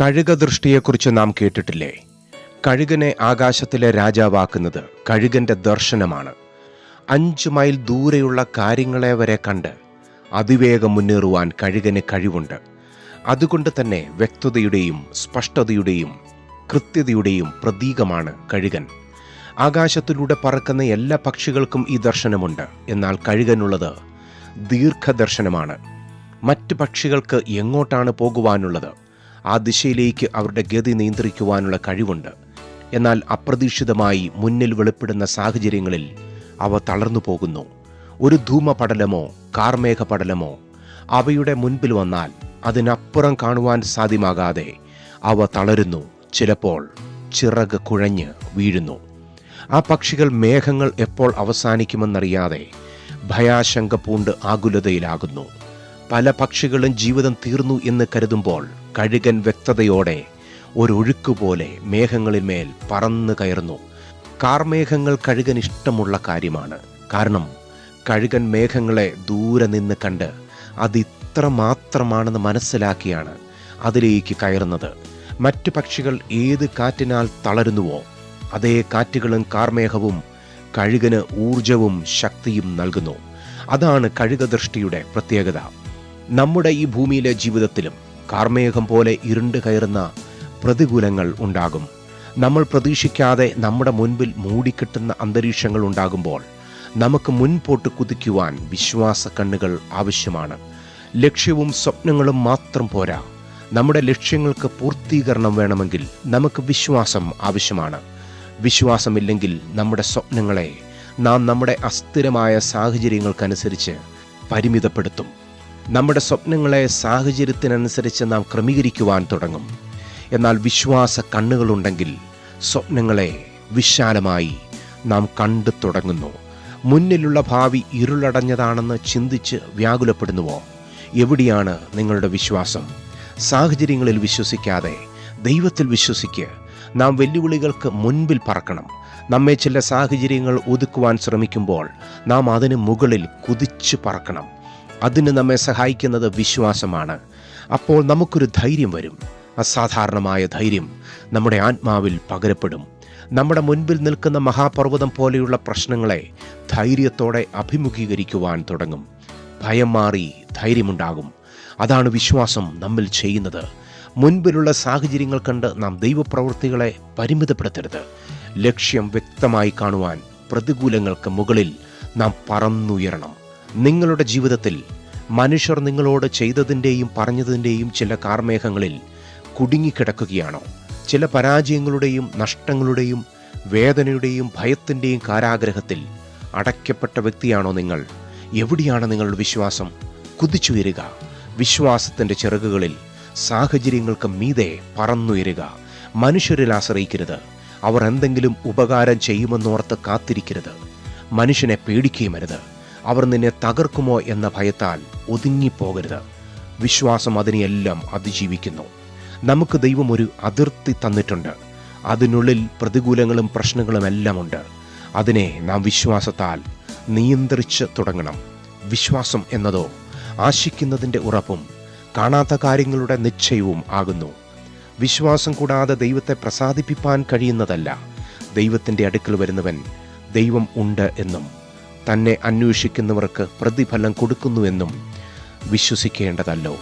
കഴുകദൃഷ്ടിയെക്കുറിച്ച് നാം കേട്ടിട്ടില്ലേ? കഴുകനെ ആകാശത്തിലെ രാജാവാക്കുന്നത് കഴുകന്റെ ദർശനമാണ്. അഞ്ച് മൈൽ ദൂരെയുള്ള കാര്യങ്ങളെ വരെ കണ്ട് അതിവേഗം മുന്നേറുവാൻ കഴുകന് കഴിവുണ്ട്. അതുകൊണ്ട് തന്നെ വ്യക്തതയുടെയും സ്പഷ്ടതയുടെയും കൃത്യതയുടെയും പ്രതീകമാണ് കഴുകൻ. ആകാശത്തിലൂടെ പറക്കുന്ന എല്ലാ പക്ഷികൾക്കും ഈ ദർശനമുണ്ട്. എന്നാൽ കഴുകനുള്ളത് ദീർഘദർശനമാണ്. മറ്റ് പക്ഷികൾക്ക് എങ്ങോട്ടാണ് പോകുവാനുള്ളത്? ആ ദിശയിലേക്ക് അവരുടെ ഗതി നിയന്ത്രിക്കുവാനുള്ള കഴിവുണ്ട്. എന്നാൽ അപ്രതീക്ഷിതമായി മുന്നിൽ വെളിപ്പെടുന്ന സാഹചര്യങ്ങളിൽ അവ തളർന്നു പോകുന്നു. ഒരു ധൂമപടലമോ കാർമേഘ പടലമോ അവയുടെ മുൻപിൽ വന്നാൽ അതിനപ്പുറം കാണുവാൻ സാധ്യമാകാതെ അവ തളരുന്നു. ചിലപ്പോൾ ചിറക് കുഴഞ്ഞ് വീഴുന്നു. ആ പക്ഷികൾ മേഘങ്ങൾ എപ്പോൾ അവസാനിക്കുമെന്നറിയാതെ ഭയാശങ്ക പൂണ്ട് ആകുലതയിലാകുന്നു. പല പക്ഷികളും ജീവിതം തീർന്നു എന്ന് കരുതുമ്പോൾ കഴുകൻ വ്യക്തതയോടെ ഒരൊഴുക്കുപോലെ മേഘങ്ങളിന്മേൽ പറന്നു കയറുന്നു. കാർമേഘങ്ങൾ കഴുകൻ ഇഷ്ടമുള്ള കാര്യമാണ്. കാരണം കഴുകൻ മേഘങ്ങളെ ദൂരെ നിന്ന് കണ്ട് അതിത്ര മാത്രമാണെന്ന് മനസ്സിലാക്കിയാണ് അതിലേക്ക് കയറുന്നത്. മറ്റു പക്ഷികൾ ഏത് കാറ്റിനാൽ തളരുന്നുവോ അതേ കാറ്റുകളും കാർമേഘവും കഴുകന് ഊർജവും ശക്തിയും നൽകുന്നു. അതാണ് കഴുകദൃഷ്ടിയുടെ പ്രത്യേകത. നമ്മുടെ ഈ ഭൂമിയിലെ ജീവിതത്തിലും കാർമേഘം പോലെ ഇരുണ്ട് കയറുന്ന പ്രതികൂലങ്ങൾ ഉണ്ടാകും. നമ്മൾ പ്രതീക്ഷിക്കാതെ നമ്മുടെ മുൻപിൽ മൂടിക്കെട്ടുന്ന അന്തരീക്ഷങ്ങൾ ഉണ്ടാകുമ്പോൾ നമുക്ക് മുൻപോട്ട് കുതിക്കുവാൻ വിശ്വാസ കണ്ണുകൾ ആവശ്യമാണ്. ലക്ഷ്യവും സ്വപ്നങ്ങളും മാത്രം പോരാ. നമ്മുടെ ലക്ഷ്യങ്ങൾക്ക് പൂർത്തീകരണം വേണമെങ്കിൽ നമുക്ക് വിശ്വാസം ആവശ്യമാണ്. വിശ്വാസമില്ലെങ്കിൽ നമ്മുടെ സ്വപ്നങ്ങളെ നാം നമ്മുടെ അസ്ഥിരമായ സാഹചര്യങ്ങൾക്കനുസരിച്ച് പരിമിതപ്പെടുത്തും. നമ്മുടെ സ്വപ്നങ്ങളെ സാഹചര്യത്തിനനുസരിച്ച് നാം ക്രമീകരിക്കുവാൻ തുടങ്ങും. എന്നാൽ വിശ്വാസ കണ്ണുകളുണ്ടെങ്കിൽ സ്വപ്നങ്ങളെ വിശാലമായി നാം കണ്ടു തുടങ്ങുന്നു. മുന്നിലുള്ള ഭാവി ഇരുളടഞ്ഞതാണെന്ന് ചിന്തിച്ച് വ്യാകുലപ്പെടുന്നുവോ? എവിടെയാണ് നിങ്ങളുടെ വിശ്വാസം? സാഹചര്യങ്ങളിൽ വിശ്വസിക്കാതെ ദൈവത്തിൽ വിശ്വസിക്ക്. നാം വെല്ലുവിളികൾക്ക് മുൻപിൽ പറക്കണം. നമ്മെ ചില സാഹചര്യങ്ങൾ ഒതുക്കുവാൻ ശ്രമിക്കുമ്പോൾ നാം അതിന് മുകളിൽ കുതിച്ചു പറക്കണം. അതിന് നമ്മെ സഹായിക്കുന്നത് വിശ്വാസമാണ്. അപ്പോൾ നമുക്കൊരു ധൈര്യം വരും. അസാധാരണമായ ധൈര്യം നമ്മുടെ ആത്മാവിൽ പകരപ്പെടും. നമ്മുടെ മുൻപിൽ നിൽക്കുന്ന മഹാപർവതം പോലെയുള്ള പ്രശ്നങ്ങളെ ധൈര്യത്തോടെ അഭിമുഖീകരിക്കുവാൻ തുടങ്ങും. ഭയം മാറി ധൈര്യമുണ്ടാകും. അതാണ് വിശ്വാസം നമ്മിൽ ചെയ്യുന്നത്. മുൻപിലുള്ള സാഹചര്യങ്ങൾ കണ്ട് നാം ദൈവപ്രവൃത്തികളെ പരിമിതപ്പെടുത്തരുത്. ലക്ഷ്യം വ്യക്തമായി കാണുവാൻ പ്രതികൂലങ്ങൾക്ക് മുകളിൽ നാം പറന്നുയരണം. നിങ്ങളുടെ ജീവിതത്തിൽ മനുഷ്യർ നിങ്ങളോട് ചെയ്തതിന്റെയും പറഞ്ഞതിന്റെയും ചില കാർമേഘങ്ങളിൽ കുടുങ്ങിക്കിടക്കുകയാണോ? ചില പരാജയങ്ങളുടെയും നഷ്ടങ്ങളുടെയും വേദനയുടെയും ഭയത്തിന്റെയും കാരാഗ്രഹത്തിൽ അടയ്ക്കപ്പെട്ട വ്യക്തിയാണോ നിങ്ങൾ? എവിടെയാണ് നിങ്ങളുടെ വിശ്വാസം? കുതിച്ചുയരുക. വിശ്വാസത്തിന്റെ ചിറകുകളിൽ സാഹചര്യങ്ങൾക്ക് മീതെ പറന്നുയരുക. മനുഷ്യരിൽ ആശ്രയിക്കരുത്. അവർ എന്തെങ്കിലും ഉപകാരം ചെയ്യുമെന്നോർത്ത് കാത്തിരിക്കരുത്. മനുഷ്യനെ പേടിക്കുകയും അവർ നിന്നെ തകർക്കുമോ എന്ന ഭയത്താൽ ഒതുങ്ങിപ്പോകരുത്. വിശ്വാസം അതിനെയെല്ലാം അതിജീവിക്കുന്നു. നമുക്ക് ദൈവം ഒരു അതിർത്തി തന്നിട്ടുണ്ട്. അതിനുള്ളിൽ പ്രതികൂലങ്ങളും പ്രശ്നങ്ങളും എല്ലാം ഉണ്ട് അതിനെ നാം വിശ്വാസത്താൽ നിയന്ത്രിച്ച് തുടങ്ങണം. വിശ്വാസം എന്നതോ ആശിക്കുന്നതിന്റെ ഉറപ്പും കാണാത്ത കാര്യങ്ങളുടെ നിശ്ചയവും ആകുന്നു. വിശ്വാസം കൂടാതെ ദൈവത്തെ പ്രസാദിപ്പിപ്പാൻ കഴിയുന്നതല്ല. ദൈവത്തിന്റെ അടുക്കൽ വരുന്നവൻ ദൈവം ഉണ്ട് എന്നും തന്നെ അന്വേഷിക്കുന്നവർക്ക് പ്രതിഫലം കൊടുക്കുന്നുവെന്നും വിശ്വസിക്കേണ്ടതല്ലോ.